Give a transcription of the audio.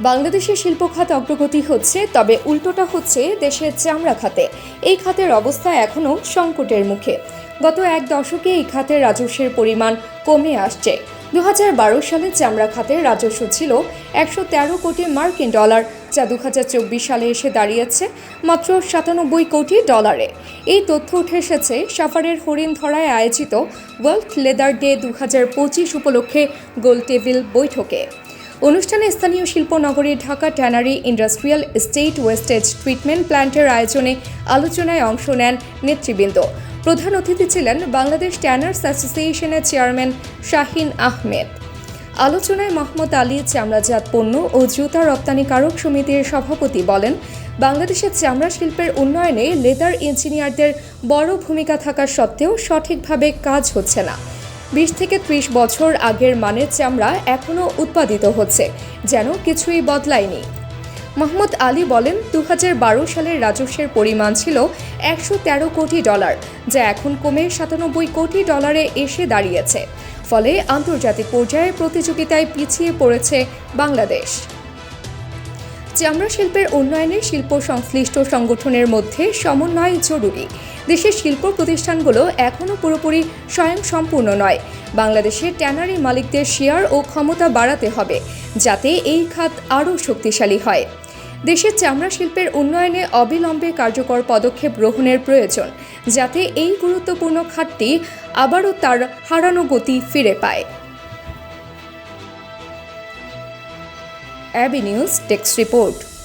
বাংলাদেশের শিল্প খাত অগ্রগতি হচ্ছে, তবে উল্টোটা হচ্ছে দেশের চামড়া খাতে। এই খাতের অবস্থা এখনও সংকটের মুখে। গত এক দশকে এই খাতের রাজস্বের পরিমাণ কমে আসছে। দু হাজার বারো সালে চামড়া খাতের রাজস্ব ছিল একশো তেরো কোটি মার্কিন ডলার, যা দু হাজার চব্বিশ সালে এসে দাঁড়িয়েছে মাত্র সাতানব্বই কোটি ডলারে। এই তথ্য উঠে এসেছে সাফারের হরিণধরায় আয়োজিত ওয়ার্ল্ড লেদার ডে দু হাজার পঁচিশ উপলক্ষে গোল টেবিল বৈঠকে। অনুষ্ঠানে স্থানীয় শিল্পনগরী, Dhaka tannery, industrial estate wastage treatment প্ল্যান্টের আয়োজনে আলোচনায় অংশ নেন নেতৃবৃন্দ। প্রধান অতিথি ছিলেন বাংলাদেশ ট্যানার্স অ্যাসোসিয়েশনের চেয়ারম্যান শাহিন আহমেদ। আলোচনায় মোহাম্মদ আলী চামড়াজাত পণ্য ও জুতা রপ্তানিকারক সমিতির সভাপতি বলেন, বাংলাদেশের চামড়া শিল্পের উন্নয়নে লেদার ইঞ্জিনিয়ারদের বড় ভূমিকা থাকা সত্ত্বেও সঠিকভাবে কাজ হচ্ছে না। বিশ থেকে ত্রিশ বছর আগের মানের চামড়া এখনও উৎপাদিত হচ্ছে, যেন কিছুই বদলায়নি। মোহাম্মদ আলী বলেন দু হাজার বারো সালের রাজস্বের পরিমাণ ছিল একশো তেরো কোটি ডলার, যা এখন কমে সাতানব্বই কোটি ডলারে এসে দাঁড়িয়েছে। ফলে আন্তর্জাতিক পর্যায়ে প্রতিযোগিতায় পিছিয়ে পড়েছে বাংলাদেশ। চামড়া শিল্পের উন্নয়নে শিল্প সংশ্লিষ্ট সংগঠনের মধ্যে সমন্বয় জরুরি। দেশের শিল্প প্রতিষ্ঠানগুলো এখনও পুরোপুরি স্বয়ংসম্পূর্ণ নয়। বাংলাদেশের ট্যানারি মালিকদের শেয়ার ও ক্ষমতা বাড়াতে হবে, যাতে এই খাত আরও শক্তিশালী হয়। দেশের চামড়া শিল্পের উন্নয়নে অবিলম্বে কার্যকর পদক্ষেপ গ্রহণের প্রয়োজন, যাতে এই গুরুত্বপূর্ণ খাতটি আবারও তার হারানো গতি ফিরে পায়। Abbey News Text Report.